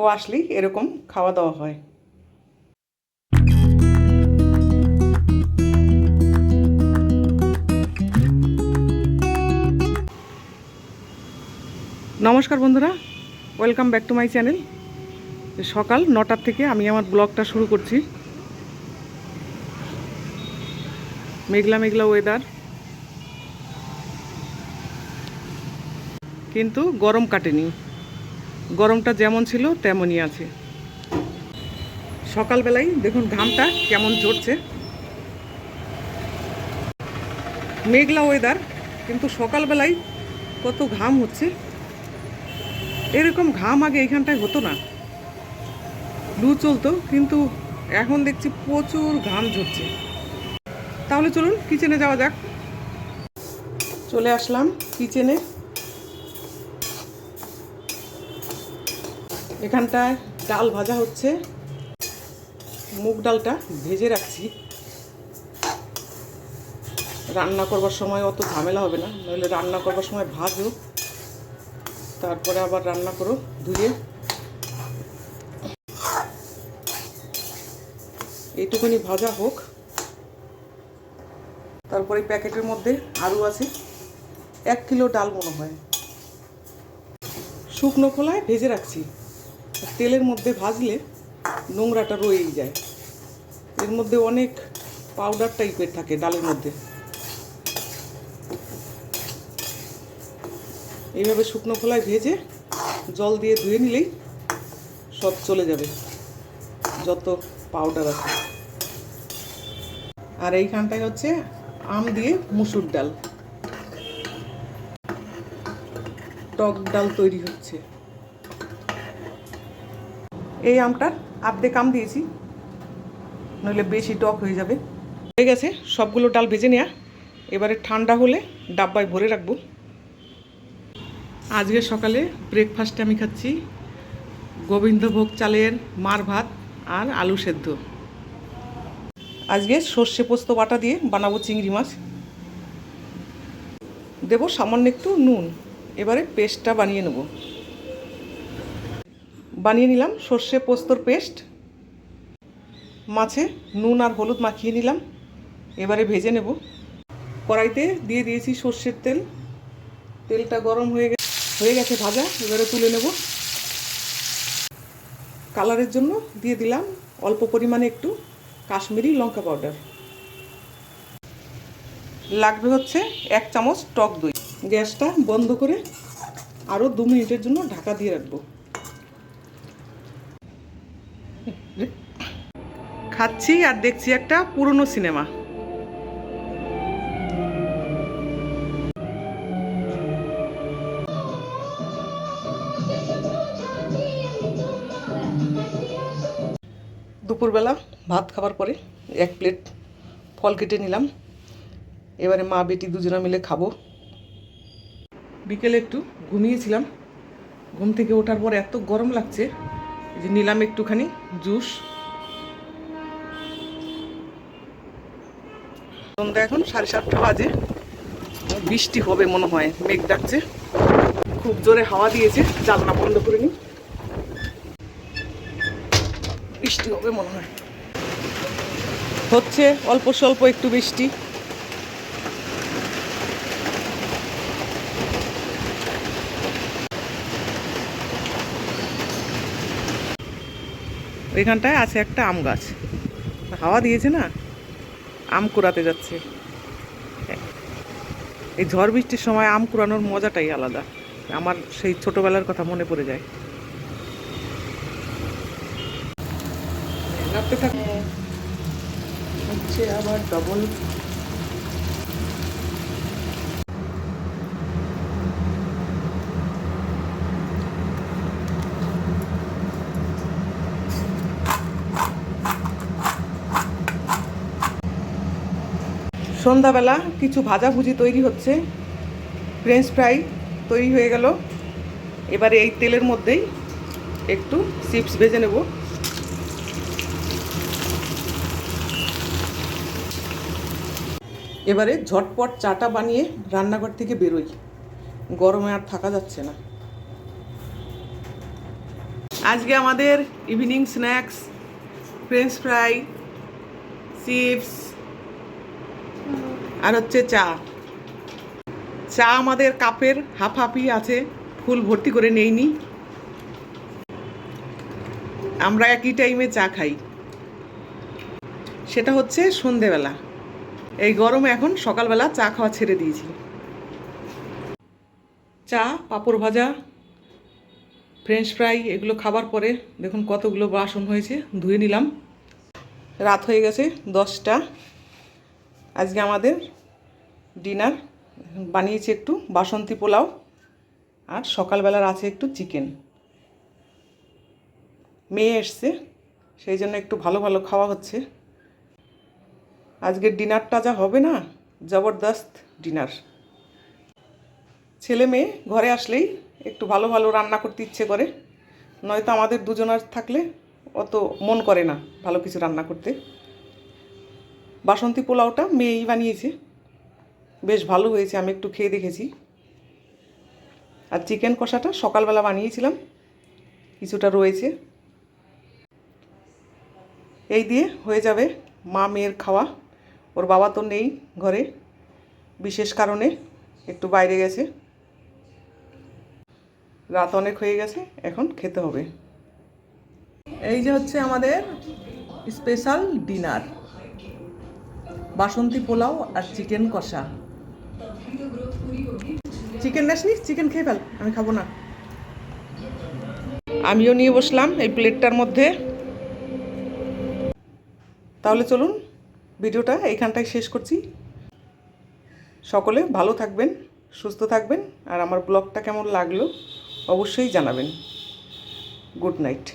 ও আসলেই এরকম খাওয়া দাওয়া হয়। নমস্কার বন্ধুরা welcome back to my channel সকাল নটার থেকে আমি আমার ব্লগটা শুরু করছি। মেঘলা মেঘলা ওয়েদার কিন্তু গরম কাটেনি। গরমটা যেমন ছিল, তেমনই আছে। সকালবেলায় দেখুন ঘামটা কেমন ঝরছে। মেঘলা ওয়েদার কিন্তু সকালবেলায় কত ঘাম হচ্ছে। এরকম ঘাম আগে এইখানটায় হতো না। লু চলতো, কিন্তু এখন দেখছি প্রচুর ঘাম ঝরছে। তাহলে চলুন কিচেনে যাওয়া যাক। চলে আসলাম কিচেনে এখানটায় ডাল ভাজা হচ্ছে। মুগ ডালটা ভেজে রাখছি। রান্না করবার সময় অত ঝামেলা হবে না নইলে রান্না করবার সময় ভাজো তারপরে আবার রান্না করো ধুয়ে। এইটুকুনি ভাজা হোক। তারপরে প্যাকেটের মধ্যে আলু আছে। এক কিলো ডাল মনে হয়। শুকনো খোলায় ভেজে রাখছি। তেলের মধ্যে ভাজলে নোংরাটা রয়েই যায়। এর মধ্যে অনেক পাউডার টাইপের থাকে ডালের মধ্যে। এইভাবে শুকনো খোলায় ভেজে জল দিয়ে ধুয়ে নিলেই সব চলে যাবে, যত পাউডার আছে। আর এইখানটায় হচ্ছে আম দিয়ে মুসুর ডাল। টক ডাল তৈরি হচ্ছে। এই আমটার আর্ধেক আম দিয়েছি। নইলে বেশি টক হয়ে যাবে। হয়ে গেছে, সবগুলো ডাল ভেজে নেওয়া এবারে ঠান্ডা হলে ডাব্বায় ভরে রাখব। আজকে সকালে ব্রেকফাস্টে আমি খাচ্ছি গোবিন্দভোগ চালের মার ভাত আর আলু সেদ্ধ। আজকে সর্ষে পোস্ত বাটা দিয়ে বানাবো চিংড়ি মাছ। দেবো সামান্য একটু নুন। এবারে পেস্টটা বানিয়ে নেব। বানিয়ে নিলাম, সর্ষে, পোস্তর পেস্ট, মাছে নুন আর হলুদ মাখিয়ে নিলাম। এবারে ভেজে নেব। কড়াইতে দিয়ে দিয়েছি সর্ষের তেল। তেলটা গরম হয়ে গেছে হয়ে গেছে ভাজা, এবারে তুলে নেব। কালারের জন্য দিয়ে দিলাম অল্প পরিমাণে একটু কাশ্মীরি লঙ্কা পাউডার। লাগবে হচ্ছে এক চামচ টক দই। গ্যাসটা বন্ধ করে আরও দু মিনিটের জন্য ঢাকা দিয়ে রাখব। খাচ্ছি আর দেখছি একটা পুরনো সিনেমা। দুপুরবেলা ভাত খাবার পরে এক প্লেট ফল কেটে নিলাম। এবারে মা, বেটি দুজনা মিলে খাব। বিকেলে একটু ঘুমিয়েছিলাম। ঘুম থেকে ওঠার পর এত গরম লাগছে যে নিলাম একটুখানি জুস। সন্ধ্যা এখন সাড়ে সাতটা বাজে। বৃষ্টি হবে মনে হয়, মেঘ ডাকছে। খুব জোরে হাওয়া দিয়েছে, জানলা বন্ধ করে নিই বৃষ্টি হবে মনে হয়। হচ্ছে অল্প স্বল্প একটু বৃষ্টি। এখানটায় আছে একটা আম গাছ। হাওয়া দিয়েছে না? আম কুড়াতে যাচ্ছে। এই ঝড় বৃষ্টির সময় আম কুড়ানোর মজাটাই আলাদা। আমার সেই ছোটবেলার কথা মনে পড়ে যায়। হচ্ছে আবার ডবল সন্ধ্যাবেলা কিছু ভাজাভুজি তৈরি হচ্ছে। ফ্রেঞ্চ ফ্রাই তৈরি হয়ে গেল। এবারে এই তেলের মধ্যেই একটু চিপস ভেজে নেব। এবারে ঝটপট চাটা বানিয়ে রান্নাঘর থেকে বেরোই। গরমে আর থাকা যাচ্ছে না। আজকে আমাদের evening snacks French fry chips আর হচ্ছে চা। চা আমাদের কাপের হাফ আছে, ফুল ভর্তি করে নেইনি। আমরা একই টাইমে চা খাই। সেটা হচ্ছে সন্ধেবেলা। এই গরমে এখন সকালবেলা চা খাওয়া ছেড়ে দিয়েছি। চা, পাঁপড় ভাজা ফ্রেঞ্চ ফ্রাই এগুলো খাবার পরে দেখুন কতগুলো বাসন হয়েছে, ধুয়ে নিলাম। রাত হয়ে গেছে দশটা। আজকে আমাদের ডিনার। বানিয়েছি একটু বাসন্তী পোলাও আর সকালবেলার আছে একটু চিকেন। মেয়ে এসছে, সেই জন্য একটু ভালো ভালো খাওয়া হচ্ছে। আজকের ডিনারটা যা হবে না, জবরদস্ত ডিনার। ছেলে মেয়ে ঘরে আসলেই একটু ভালো ভালো রান্না করতে ইচ্ছে করে, নয়তো আমাদের দুজনার থাকলে অত মন করে না ভালো কিছু রান্না করতে। বাসন্তী পোলাওটা মেয়েই বানিয়েছে। বেশ ভালো হয়েছে, আমি একটু খেয়ে দেখেছি। আর চিকেন কষাটা সকালবেলা বানিয়েছিলাম, কিছুটা রয়েছে। এই দিয়ে হয়ে যাবে মা মেয়ের খাওয়া। ওর বাবা তো নেই ঘরে, বিশেষ কারণে একটু বাইরে গেছে। রাত অনেক হয়ে গেছে, এখন খেতে হবে। এই যে হচ্ছে আমাদের স্পেশাল ডিনার। বাসন্তী পোলাও আর চিকেন কষা। চিকেন নাসনি? চিকেন খেয়ে ফেল, আমি খাব না। আমিও নিয়ে বসলাম এই প্লেটটার মধ্যে। তাহলে চলুন, ভিডিওটা এইখানটায় শেষ করছি। সকলে ভালো থাকবেন, সুস্থ থাকবেন, আর আমার ব্লগটা কেমন লাগল অবশ্যই জানাবেন। Good night.